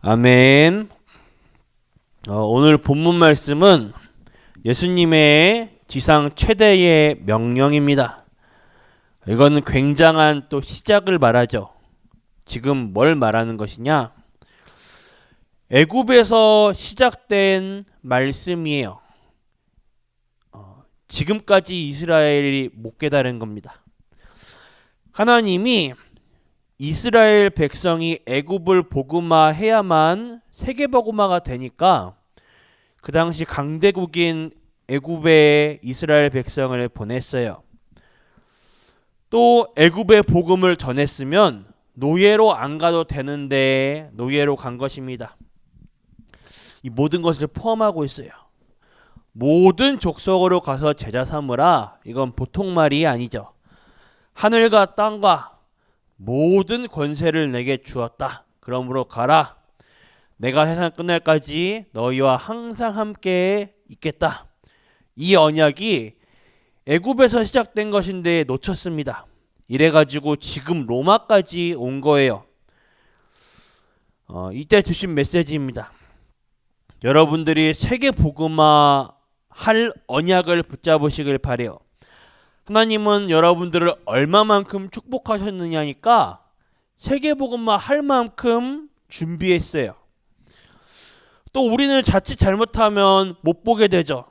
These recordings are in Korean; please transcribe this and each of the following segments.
아멘. 어, 오늘 본문 말씀은 예수님의 지상 최대의 명령입니다. 이거는 굉장한 또 시작을 말하죠. 지금 뭘 말하는 것이냐? 애굽에서 시작된 말씀이에요. 어, 지금까지 이스라엘이 못 깨달은 겁니다. 하나님이 이스라엘 백성이 애굽을 복음화해야만 세계 복음화가 되니까 그 당시 강대국인 애굽에 이스라엘 백성을 보냈어요. 또 애굽의 복음을 전했으면 노예로 안 가도 되는데 노예로 간 것입니다. 이 모든 것을 포함하고 있어요. 모든 족속으로 가서 제자 삼으라. 이건 보통 말이 아니죠. 하늘과 땅과 모든 권세를 내게 주었다. 그러므로 가라. 내가 세상 끝날까지 너희와 항상 함께 있겠다. 이 언약이 애굽에서 시작된 것인데 놓쳤습니다. 이래 가지고 지금 로마까지 온 거예요. 어, 이때 주신 메시지입니다. 여러분들이 세계 복음화 할 언약을 붙잡으시길 바래요. 하나님은 여러분들을 얼마만큼 축복하셨느냐니까 세계 복음화 할 만큼 준비했어요. 또 우리는 자칫 잘못하면 못 보게 되죠.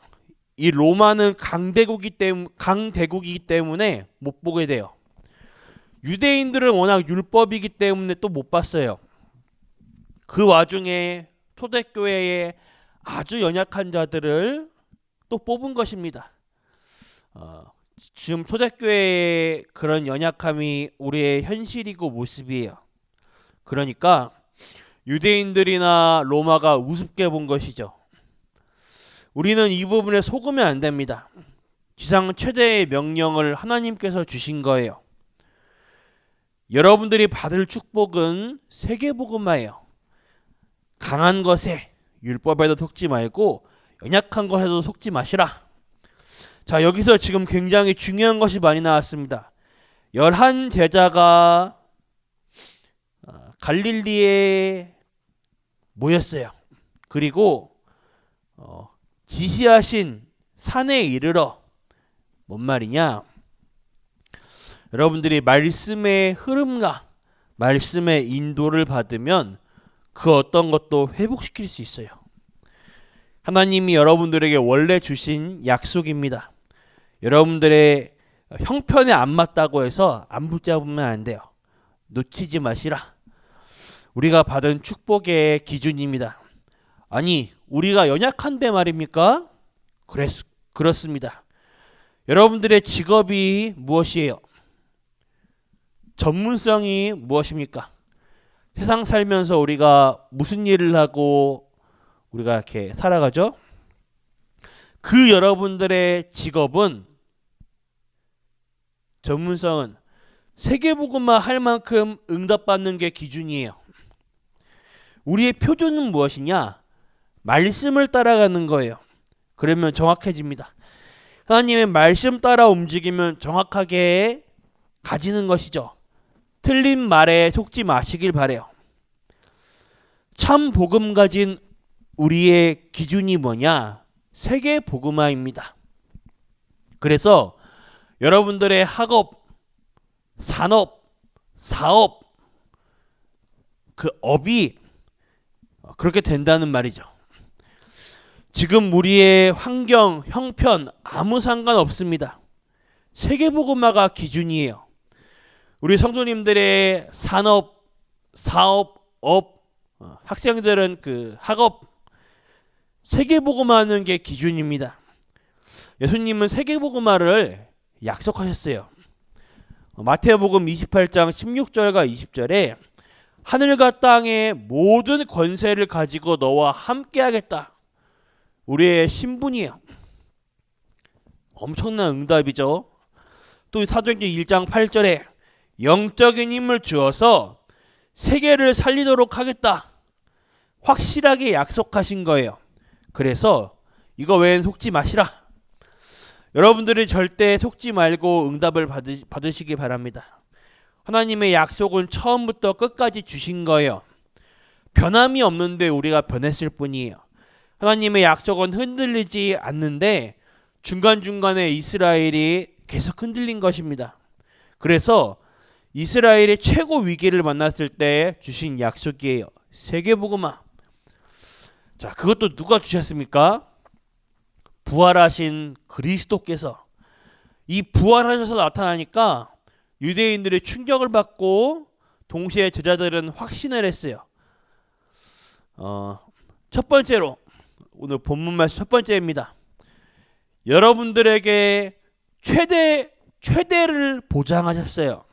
이 로마는 강대국이 때문 강대국이기 때문에 못 보게 돼요. 유대인들은 워낙 율법이기 때문에 또 못 봤어요. 그 와중에 초대교회에 아주 연약한 자들을 또 뽑은 것입니다. 어, 지금 초대교회의 그런 연약함이 우리의 현실이고 모습이에요. 그러니까 유대인들이나 로마가 우습게 본 것이죠. 우리는 이 부분에 속으면 안 됩니다. 지상 최대의 명령을 하나님께서 주신 거예요. 여러분들이 받을 축복은 세계복음화예요. 강한 것에 율법에도 속지 말고 연약한 것에도 속지 마시라. 자, 여기서 지금 굉장히 중요한 것이 많이 나왔습니다. 열한 제자가 어, 갈릴리에 모였어요. 그리고 어, 지시하신 산에 이르러 뭔 말이냐? 여러분들이 말씀의 흐름과 말씀의 인도를 받으면 그 어떤 것도 회복시킬 수 있어요. 하나님이 여러분들에게 원래 주신 약속입니다. 여러분들의 형편에 안 맞다고 해서 안 붙잡으면 안 돼요. 놓치지 마시라. 우리가 받은 축복의 기준입니다. 아니, 우리가 연약한데 말입니까? 그랬, 그렇습니다. 여러분들의 직업이 무엇이에요? 전문성이 무엇입니까? 세상 살면서 우리가 무슨 일을 하고 우리가 이렇게 살아가죠? 그 여러분들의 직업은 전문성은 세계복음화 할 만큼 응답받는 게 기준이에요. 우리의 표준은 무엇이냐? 말씀을 따라가는 거예요. 그러면 정확해집니다. 하나님의 말씀 따라 움직이면 정확하게 가지는 것이죠. 틀린 말에 속지 마시길 바래요. 참 복음 가진 우리의 기준이 뭐냐? 세계 복음화입니다. 그래서 여러분들의 학업, 산업, 사업 그 업이 그렇게 된다는 말이죠. 지금 우리의 환경, 형편 아무 상관 없습니다. 세계 복음화가 기준이에요. 우리 성도님들의 산업, 사업, 업, 어, 학생들은 그 학업 세계복음화하는 게 기준입니다. 예수님은 세계복음화를 약속하셨어요. 어, 마태복음 28장 16절과 20절에 하늘과 땅의 모든 권세를 가지고 너와 함께 하겠다. 우리의 신분이에요. 엄청난 응답이죠. 또 사도행전 1장 8절에 영적인 힘을 주어서 세계를 살리도록 하겠다. 확실하게 약속하신 거예요. 그래서 이거 외엔 속지 마시라. 여러분들이 절대 속지 말고 응답을 받으, 받으시기 바랍니다. 하나님의 약속은 처음부터 끝까지 주신 거예요. 변함이 없는데 우리가 변했을 뿐이에요. 하나님의 약속은 흔들리지 않는데 중간중간에 이스라엘이 계속 흔들린 것입니다. 그래서 이스라엘이 최고 위기를 만났을 때 주신 약속이에요. 세계복음화. 자, 그것도 누가 주셨습니까? 부활하신 그리스도께서 이 부활하셔서 나타나니까 유대인들의 충격을 받고 동시에 제자들은 확신을 했어요. 어, 첫 번째로 오늘 본문 말씀 첫 번째입니다. 여러분들에게 최대 최대를 보장하셨어요.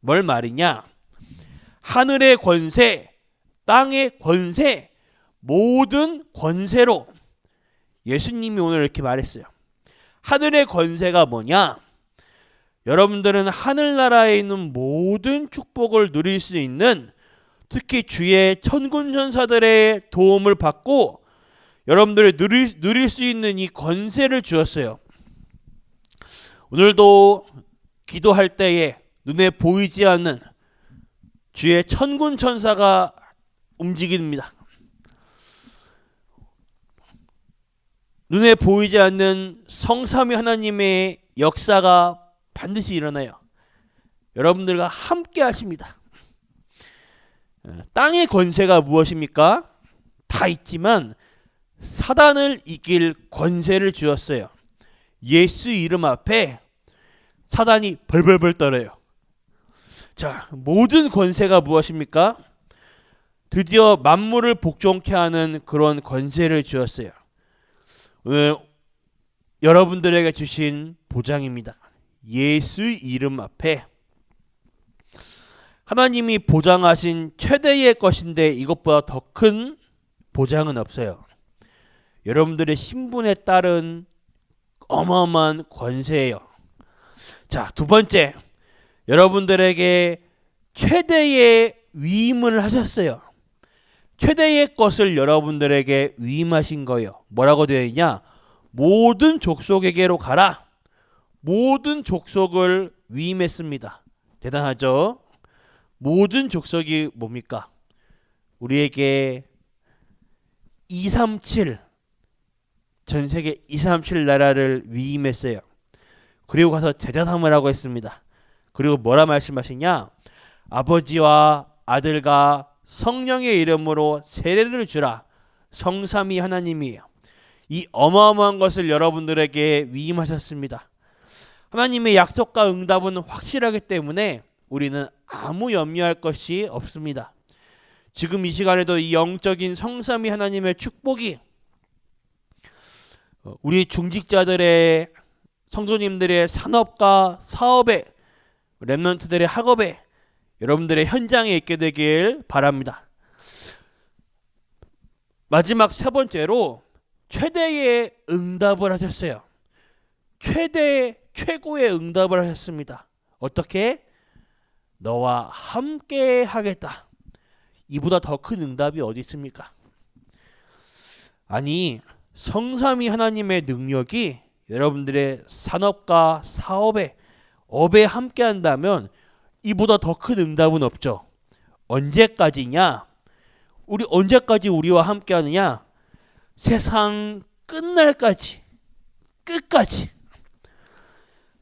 뭘 말이냐? 하늘의 권세, 땅의 권세, 모든 권세로 예수님이 오늘 이렇게 말했어요. 하늘의 권세가 뭐냐? 여러분들은 하늘나라에 있는 모든 축복을 누릴 수 있는 특히 주의 천군 천사들의 도움을 받고 여러분들이 누릴, 누릴 수 있는 이 권세를 주었어요. 오늘도 기도할 때에 눈에 보이지 않는 주의 천군 천사가 움직입니다. 눈에 보이지 않는 성삼위 하나님의 역사가 반드시 일어나요. 여러분들과 함께 하십니다. 어, 땅의 권세가 무엇입니까? 다 있지만 사단을 이길 권세를 주었어요. 예수 이름 앞에 사단이 벌벌벌 떨어요. 자, 모든 권세가 무엇입니까? 드디어 만물을 복종케 하는 그런 권세를 주었어요. 오늘 여러분들에게 주신 보장입니다. 예수 이름 앞에 하나님이 보장하신 최대의 것인데 이것보다 더 큰 보장은 없어요. 여러분들의 신분에 따른 어마어마한 권세예요. 자, 두 번째. 여러분들에게 최대의 위임을 하셨어요. 최대의 것을 여러분들에게 위임하신 거예요. 뭐라고 되어 있냐? 모든 족속에게로 가라. 모든 족속을 위임했습니다. 대단하죠? 모든 족속이 뭡니까? 우리에게 237, 전 세계 237 나라를 위임했어요. 그리고 가서 제자삼을 하고 했습니다. 그리고 뭐라 말씀하시냐? 아버지와 아들과 성령의 이름으로 세례를 주라. 성삼위 하나님이에요. 이 어마어마한 것을 여러분들에게 위임하셨습니다. 하나님의 약속과 응답은 확실하기 때문에 우리는 아무 염려할 것이 없습니다. 지금 이 시간에도 이 영적인 성삼위 하나님의 축복이 어, 우리 중직자들의 성도님들의 산업과 사업에 랩런트들의 학업에 여러분들의 현장에 있게 되길 바랍니다. 마지막 세 번째로 최대의 응답을 하셨어요. 최대 최고의 응답을 하셨습니다. 어떻게? 너와 함께 하겠다. 이보다 더 큰 응답이 어디 있습니까? 아니 성삼위 하나님의 능력이 여러분들의 산업과 사업에 업에 함께 한다면 이보다 더 큰 응답은 없죠. 언제까지냐? 우리 언제까지 우리와 함께 하느냐? 세상 끝날까지 끝까지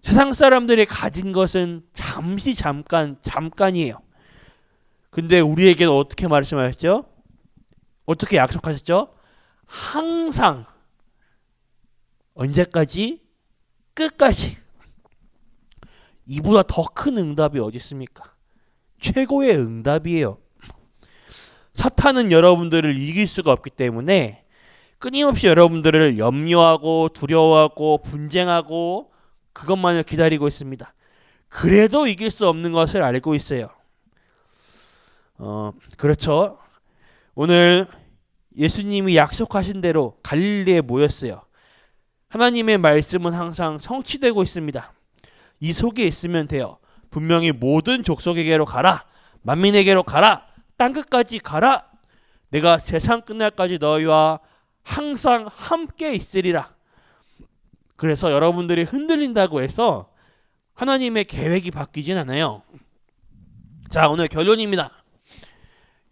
세상 사람들이 가진 것은 잠시 잠깐 잠깐이에요. 근데 우리에게는 어떻게 말씀하셨죠? 어떻게 약속하셨죠? 항상 언제까지 끝까지 이보다 더 큰 응답이 어디 있습니까? 최고의 응답이에요. 사탄은 여러분들을 이길 수가 없기 때문에 끊임없이 여러분들을 염려하고 두려워하고 분쟁하고 그것만을 기다리고 있습니다. 그래도 이길 수 없는 것을 알고 있어요. 어, 그렇죠. 오늘 예수님이 약속하신 대로 갈릴리에 모였어요. 하나님의 말씀은 항상 성취되고 있습니다. 이 속에 있으면 돼요. 분명히 모든 족속에게로 가라. 만민에게로 가라. 땅 끝까지 가라. 내가 세상 끝날까지 너희와 항상 함께 있으리라. 그래서 여러분들이 흔들린다고 해서 하나님의 계획이 바뀌진 않아요. 자, 오늘 결론입니다.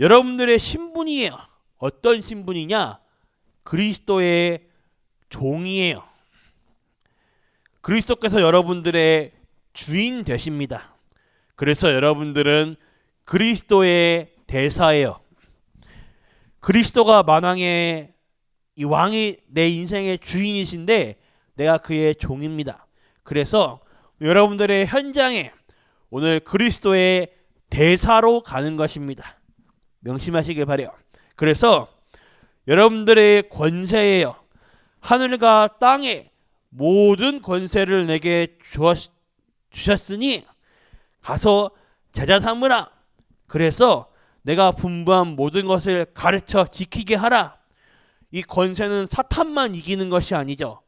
여러분들의 신분이에요. 어떤 신분이냐? 그리스도의 종이에요. 그리스도께서 여러분들의 주인 되십니다. 그래서 여러분들은 그리스도의 대사예요. 그리스도가 만왕의 이 왕이 내 인생의 주인이신데 내가 그의 종입니다. 그래서 여러분들의 현장에 오늘 그리스도의 대사로 가는 것입니다. 명심하시길 바래요. 그래서 여러분들의 권세예요. 하늘과 땅의 모든 권세를 내게 주었, 주셨으니 가서 제자 삼으라. 그래서 내가 분부한 모든 것을 가르쳐 지키게 하라. 이 권세는 사탄만 이기는 것이 아니죠.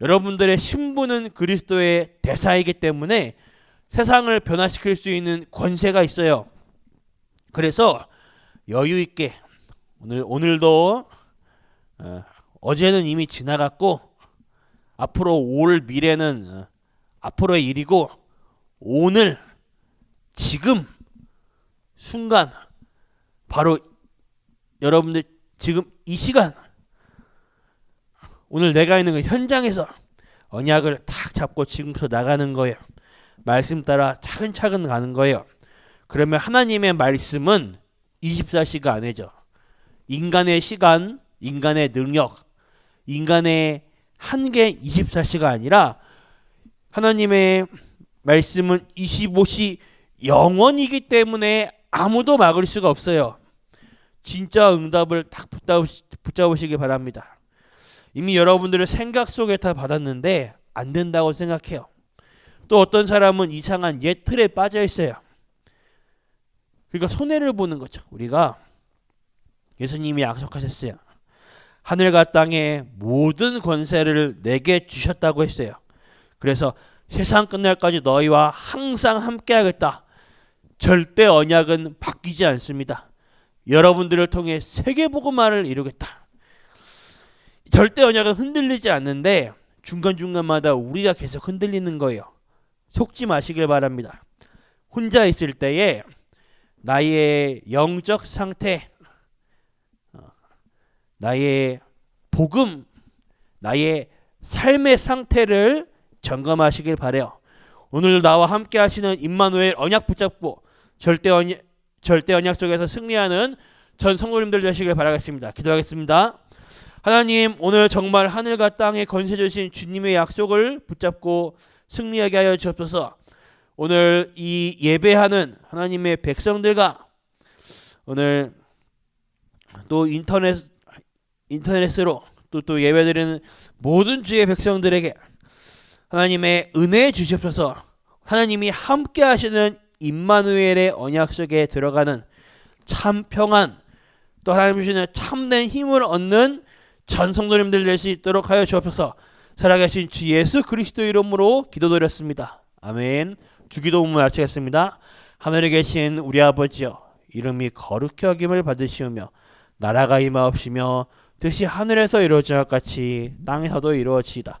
여러분들의 신분은 그리스도의 대사이기 때문에 세상을 변화시킬 수 있는 권세가 있어요. 그래서 여유 있게 오늘 오늘도 어, 어제는 이미 지나갔고 앞으로 올 미래는 어, 앞으로의 일이고 오늘 지금 순간 바로 여러분들 지금 이 시간 오늘 내가 있는 그 현장에서 언약을 탁 잡고 지금부터 나가는 거예요. 말씀 따라 차근차근 가는 거예요. 그러면 하나님의 말씀은 24시가 아니죠. 인간의 시간, 인간의 능력, 인간의 한계 24시가 아니라 하나님의 말씀은 25시 영원이기 때문에 아무도 막을 수가 없어요. 진짜 응답을 딱 붙잡으시기 바랍니다. 이미 여러분들의 생각 속에 다 받았는데 안 된다고 생각해요. 또 어떤 사람은 이상한 옛 틀에 빠져 있어요. 그러니까 손해를 보는 거죠. 우리가 예수님이 약속하셨어요. 하늘과 땅의 모든 권세를 내게 주셨다고 했어요. 그래서 세상 끝날까지 너희와 항상 함께하겠다. 절대 언약은 바뀌지 않습니다. 여러분들을 통해 세계 복음화를 이루겠다. 절대 언약은 흔들리지 않는데 중간중간마다 우리가 계속 흔들리는 거예요. 속지 마시길 바랍니다. 혼자 있을 때에 나의 영적 상태, 어, 나의 복음, 나의 삶의 상태를 점검하시길 바래요. 오늘 나와 함께 하시는 임마누엘 언약 붙잡고 절대 언약, 절대 언약 속에서 승리하는 전 성도님들 되시길 바라겠습니다. 기도하겠습니다. 하나님 오늘 정말 하늘과 땅에 건세 주신 주님의 약속을 붙잡고 승리하게 하여 주옵소서. 오늘 이 예배하는 하나님의 백성들과 오늘 또 인터넷 인터넷으로 또 또 예배드리는 모든 주의 백성들에게 하나님의 은혜 주시옵소서. 하나님이 함께 하시는 임마누엘의 언약 속에 들어가는 참 평안 또 하나님 주시는 참된 힘을 얻는 전 성도님들 될 수 있도록 하여 주옵소서. 살아계신 주 예수 그리스도 이름으로 기도드렸습니다. 아멘. 주기도문을 마치겠습니다. 하늘에 계신 우리 아버지여 이름이 거룩히 여김을 받으시오며 나라가 임하옵시며 뜻이 하늘에서 이루어진 것 같이 땅에서도 이루어지이다.